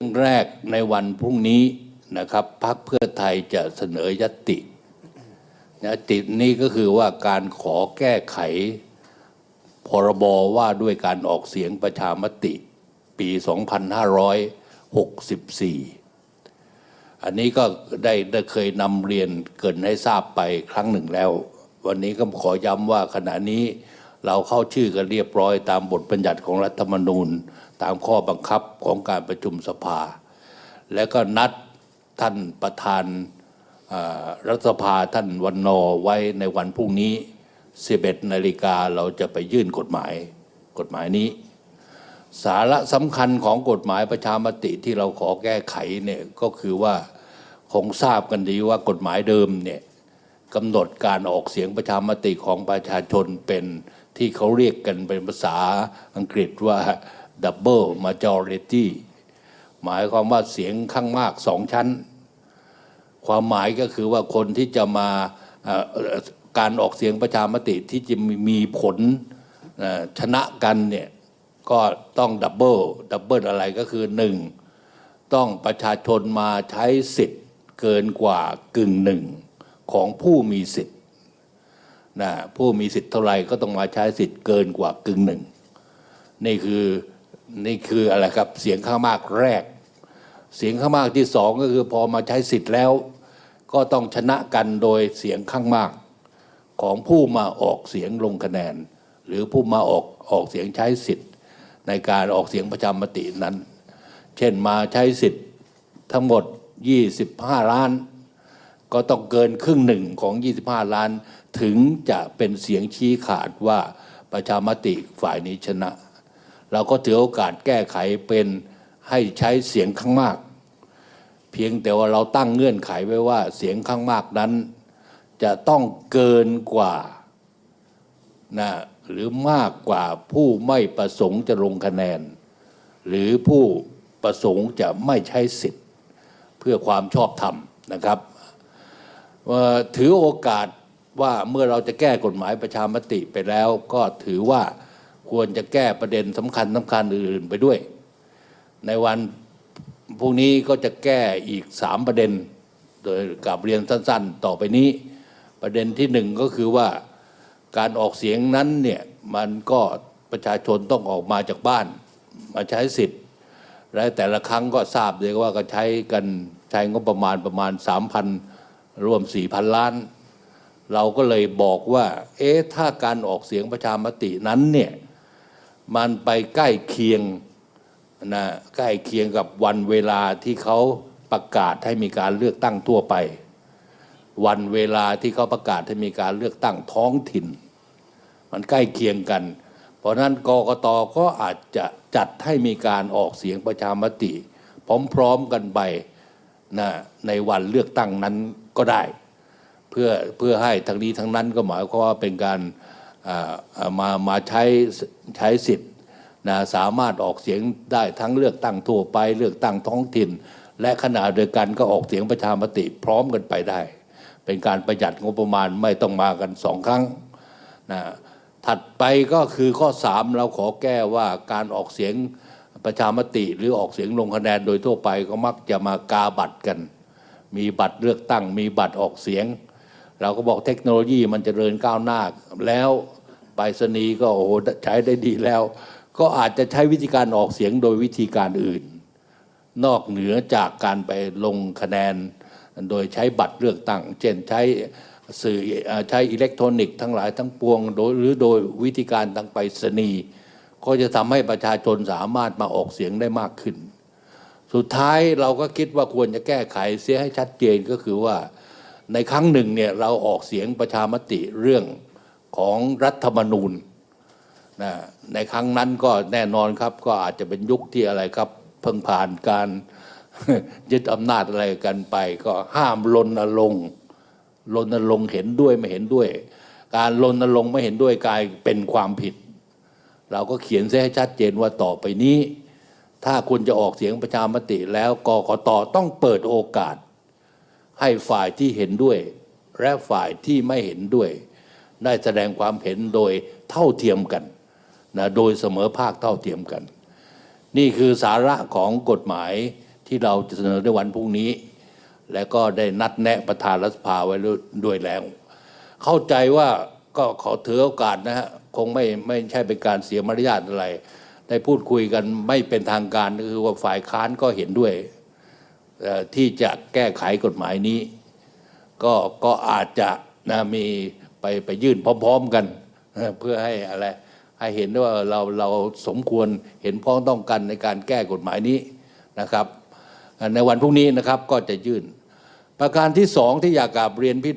เรื่องแรกในวันพรุ่งนี้นะครับพรรคเพื่อไทยจะเสนอยติยตินี้ก็คือว่าการขอแก้ไข พรบว่าด้วยการออกเสียงประชามติปี 2564 อันนี้ก็ได้ได้เคยนำเรียนเกินให้ทราบไปครั้งหนึ่งแล้ว วันนี้ก็ขอย้ำว่าขณะนี้เราเข้าชื่อกันเรียบร้อยตามบทบัญญัติของรัฐธรรมนูญ ตามข้อบังคับของการประชุมสภา แล้วก็นัดท่านประธานรัฐสภาท่านวันนอไว้ในวันพรุ่งนี้ 11นาฬิกาเราจะไปยื่นกฎหมาย กฎหมายนี้ สาระสำคัญของกฎหมายประชามติที่เราขอแก้ไขเนี่ยก็คือว่าคงทราบกันดีว่ากฎหมายเดิมเนี่ยกำหนดการออกเสียงประชามติของประชาชนเป็นที่เขาเรียกกันเป็นภาษาอังกฤษว่า double majority หมายความว่าเสียงข้างมากสองชั้น ความหมายก็คือว่าคนที่จะมาการออกเสียงประชามติที่จะมีผลชนะกันเนี่ยก็ต้องดับเบิลดับเบิลอะไรก็คือหนึ่งต้องประชาชนมาใช้สิทธิ์เกินกว่ากึ่งหนึ่งของผู้มีสิทธิ์นะผู้มีสิทธิ์เท่าไหร่ก็ต้องมาใช้สิทธิ์เกินกว่ากึ่งหนึ่งนี่คือ นี่คืออะไรครับเสียงข้างมากแรก เสียงข้างมากที่สองก็คือพอมาใช้สิทธิ์แล้ว ก็ต้องชนะกันโดยเสียงข้างมาก ของผู้มาออกเสียงลงคะแนน หรือผู้มาออกออกเสียงใช้สิทธิ์ ในการออกเสียงประชามตินั้น เช่นมาใช้สิทธิ์ทั้งหมด 25 ล้าน ก็ต้องเกินครึ่งหนึ่งของ 25 ล้าน ถึงจะเป็นเสียงชี้ขาดว่าประชามติฝ่ายนี้ชนะ เราก็ถือโอกาสแก้ไขเป็นให้ใช้เสียงข้างมาก เพียงแต่ว่าเราตั้งเงื่อนไขไว้ว่าเสียงข้างมากนั้น จะต้องเกินกว่านะหรือมากกว่าผู้ไม่ประสงค์จะลงคะแนน หรือผู้ประสงค์จะไม่ใช้สิทธิ์ เพื่อความชอบธรรมนะครับเอ่อถือโอกาสว่าเมื่อเราจะแก้กฎหมายประชามติไปแล้ว ก็ถือว่า ควรจะแก้ประเด็นสำคัญสำคัญอื่นไปด้วย ในวันพรุ่งนี้ก็จะแก้อีกสามประเด็น โดยกับเรียนสั้นๆ ต่อไปนี้ ประเด็นที่หนึ่งก็คือว่าการออกเสียงนั้นเนี่ยมันก็ประชาชนต้องออกมาจากบ้าน มาใช้สิทธิ์ และแต่ละครั้งก็ทราบเลยว่าก็ใช้กันใช้งบประมาณประมาณ 3,000 รวม 4,000 ล้าน เราก็เลยบอกว่า เอ๊ะถ้าการออกเสียงประชามตินั้นเนี่ย มันไปใกล้เคียงนะใกล้เคียงกับวันเวลาที่เขาประกาศให้มีการเลือกตั้งทั่วไป วันเวลาที่เขาประกาศให้มีการเลือกตั้งท้องถิ่น มันใกล้เคียงกัน เพราะนั้นกกตก็อาจจะจัดให้มีการออกเสียงประชามติ พร้อมๆกันไปนะในวันเลือกตั้งนั้นก็ได้ เพื่อเพื่อให้ทั้งนี้ทั้งนั้นก็หมายความว่าเป็นการ มามาใช้ใช้สิทธิ์นะสามารถออกเสียงได้ทั้งเลือกตั้งทั่วไปเลือกตั้งท้องถิ่น และขณะเดียวกันก็ออกเสียงประชามติพร้อมกันไปได้ เป็นการประหยัดงบประมาณไม่ต้องมากันสองครั้งนะถัดไปก็คือข้อสามเราขอแก้ว่าการออกเสียงประชามติ หรือออกเสียงลงคะแนนโดยทั่วไปก็มักจะมากาบัตรกัน มีบัตรเลือกตั้ง มีบัตรออกเสียง เราก็บอกเทคโนโลยีมันจเจริญก้าวหน้าแล้ว ไปรษณีย์ก็โอ้โหใช้ได้ดีแล้ว ก็อาจจะใช้วิธีการออกเสียงโดยวิธีการอื่น นอกเหนือจากการไปลงคะแนน โดยใช้บัตรเลือกตั้ง เช่นใช้สื่อใช้อิเล็กทรอนิกส์ทั้งหลายทั้งปวงโดยหรือโดยวิธีการทางไปรษณีย์ก็จะทำให้ประชาชนสามารถมาออกเสียงได้มากขึ้น สุดท้ายเราก็คิดว่าควรจะแก้ไขเสียให้ชัดเจนก็คือว่าในครั้งหนึ่งเนี่ยเราออกเสียงประชามติเรื่อง ของรัฐธรรมนูญนะในครั้งนั้นก็แน่นอนครับ ก็อาจจะเป็นยุคที่อะไรครับ เพิ่งผ่านการยึดอำนาจอะไรกันไป ก็ห้ามรณรงค์รณรงค์เห็นด้วยไม่เห็นด้วย การรณรงค์ไม่เห็นด้วยกลายเป็นความผิด เราก็เขียนเสียให้ชัดเจนว่าต่อไปนี้ ถ้าคุณจะออกเสียงประชามติแล้วกกตต้องเปิดโอกาส ให้ฝ่ายที่เห็นด้วย และฝ่ายที่ไม่เห็นด้วย ได้แสดงความเห็นโดยเท่าเทียมกันนะโดยเสมอภาคเท่าเทียมกัน นี่คือสาระของกฎหมายที่เราจะเสนอในวันพรุ่งนี้ และก็ได้นัดแนะประธานรัฐสภาไว้ด้วยแล้ว เข้าใจว่าก็ขอถือโอกาสนะฮะคงไม่ไม่ใช่เป็นการเสียมารยาทอะไร ได้พูดคุยกันไม่เป็นทางการคือว่าฝ่ายค้านก็เห็นด้วยที่จะแก้ไขกฎหมายนี้ ก็ก็อาจจะนะมี ไปไปยื่นพร้อม ๆกัน เพื่อให้อะไรให้เห็นว่าเราเราสมควรเห็นพ้องต้องกันในการแก้กฎหมายนี้นะครับ ในวันพรุ่งนี้นะครับก็จะยื่น ประการที่สองที่อยากกราบเรียนพี่น้อง